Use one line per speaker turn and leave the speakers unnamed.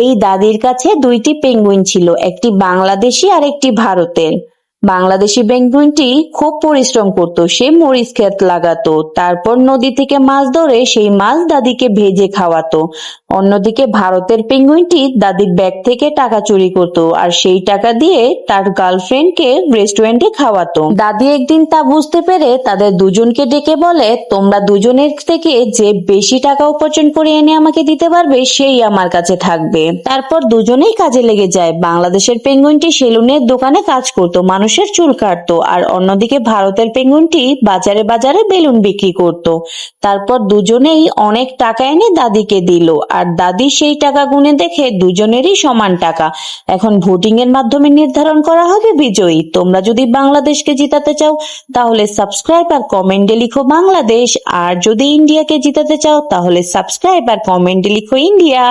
এই দাদির কাছে দুইটি পেঙ্গুইন ছিল, একটি বাংলাদেশি আর একটি ভারতের। বাংলাদেশি পেঙ্গুইনটি খুব পরিশ্রম করত, সে মরিচ ক্ষেত লাগাতো, তারপর নদী থেকে মাছ ধরে সেই মাছ দাদিকে ভেজে খাওয়াতো। অন্যদিকে ভারতের পেঙ্গুইনটি দাদির ব্যাগ থেকে টাকা চুরি করত আর সেই টাকা দিয়ে তার গার্লফ্রেন্ডকে রেস্টুরেন্টে খাওয়াতো। দাদি একদিন তা বুঝতে পেরে তাদের দুজনকে ডেকে বলে, তোমরা দুজনের থেকে যে বেশি টাকা উপার্জন করে এনে আমাকে দিতে পারবে, সেই আমার কাছে থাকবে। তারপর দুজনেই কাজে লেগে যায়। বাংলাদেশের পেঙ্গুইনটি সেলুনের দোকানে কাজ করত, মানুষের চুল কাটতো আর অন্যদিকে ভারতের পেঙ্গুইনটি বাজারে বাজারে বেলুন বিক্রি করত। তারপর দুজনেই অনেক টাকা এনে দাদিকে দিল আর দাদি সেই টাকা গুনে দেখে দুজনেরই সমান টাকা। এখন ভোটিং এর মাধ্যমে নির্ধারণ করা হবে বিজয়ী। তোমরা যদি বাংলাদেশকে জিতাতে চাও, তাহলে সাবস্ক্রাইব আর কমেন্টে লিখো বাংলাদেশ। আর যদি ইন্ডিয়াকে জিতাতে চাও, তাহলে সাবস্ক্রাইব আর কমেন্টে লিখো ইন্ডিয়া